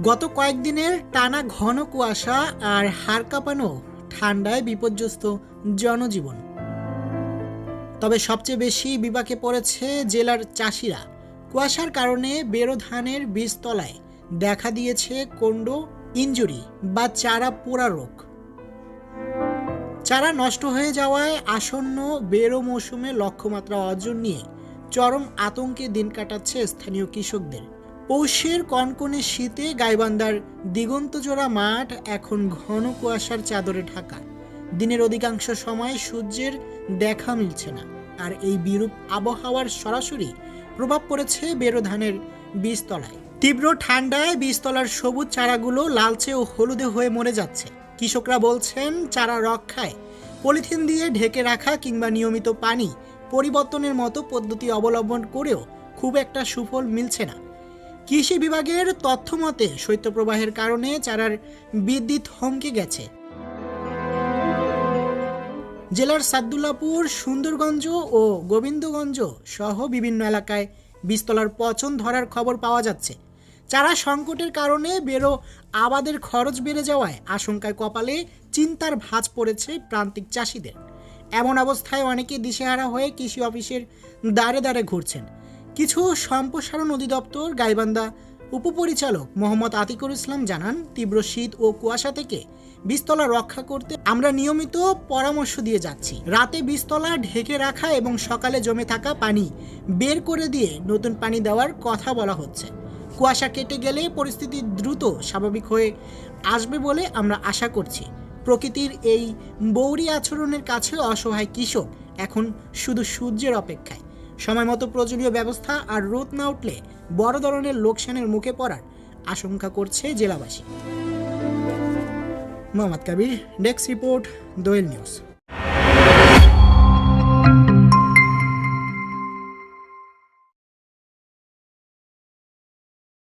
গত কয়েকদিনের টানা ঘন কুয়াশা আর হাড় কাঁপানো ঠান্ডায় বিপর্যস্ত জনজীবন। তবে সবচেয়ে বেশি বিপাকে পড়েছে জেলার চাষিরা। কুয়াশার কারণে বেরো ধানের বীজতলায় দেখা দিয়েছে কোন্ড, ইঞ্জুরি বা চারা পোড়া রোগ। চারা নষ্ট হয়ে যাওয়ায় আসন্ন বেরো মৌসুমে লক্ষ্যমাত্রা অর্জন নিয়ে চরম আতঙ্কে দিন কাটাচ্ছে স্থানীয় কৃষকদের। পৌষের কনকনে শীতে গাইবান্ধার দিগন্তজোড়া মাঠ এখন ঘন কুয়াশার চাদরে ঢাকা। দিনের অধিকাংশ সময় সূর্যের দেখা মিলছে না, আর এই বিরূপ আবহাওয়ার সরাসরি প্রভাব পড়েছে বেরো ধানের বীজতলায়। তীব্র ঠান্ডায় বীজতলার সবুজ চারাগুলো লালচে ও হলুদে হয়ে মরে যাচ্ছে। কৃষকরা বলছেন, চারা রক্ষায় পলিথিন দিয়ে ঢেকে রাখা কিংবা নিয়মিত পানি পরিবর্তনের মতো পদ্ধতি অবলম্বন করেও খুব একটা সুফল মিলছে না। কৃষি বিভাগের তথ্য মতে, শৈত্যপ্রবাহের কারণে চারার বিদ্যুৎ হমকে গেছে। জেলার সাদুল্লাপুর সুন্দরগঞ্জ ও গোবিন্দগঞ্জ সহ বিভিন্ন এলাকায় বীজতলার পচন ধরার খবর পাওয়া যাচ্ছে। চারা সংকটের কারণে বেরো আবাদের খরচ বেড়ে যাওয়ায় আশঙ্কায় কপালে চিন্তার ভাঁজ পড়েছে প্রান্তিক চাষিদের। এমন অবস্থায় অনেকে দিশেহারা হয়ে কৃষি অফিসের দ্বারে দ্বারে ঘুরছেন। কিছু সম্প্রসারণ অধিদপ্তর গাইবান্ধা উপপরিচালক মোহাম্মদ আতিকুর ইসলাম জানান, তীব্র শীত ও কুয়াশা থেকে বীজতলা রক্ষা করতে আমরা নিয়মিত পরামর্শ দিয়ে যাচ্ছি। রাতে বীজতলা ঢেকে রাখা এবং সকালে জমে থাকা পানি বের করে দিয়ে নতুন পানি দেওয়ার কথা বলা হচ্ছে। কুয়াশা কেটে গেলে পরিস্থিতি দ্রুত স্বাভাবিক হয়ে আসবে বলে আমরা আশা করছি। প্রকৃতির এই বৌরি আচরণের কাছে অসহায় কৃষক এখন শুধু সূর্যের অপেক্ষায়। সময় মতো প্রয়োজনীয় ব্যবস্থা আর রোদ না উঠলে বড় ধরনের লোকসানের মুখে পড়ার আশঙ্কা করছে জেলাবাসী। Mohammad Kabir, desk report, Doyel news.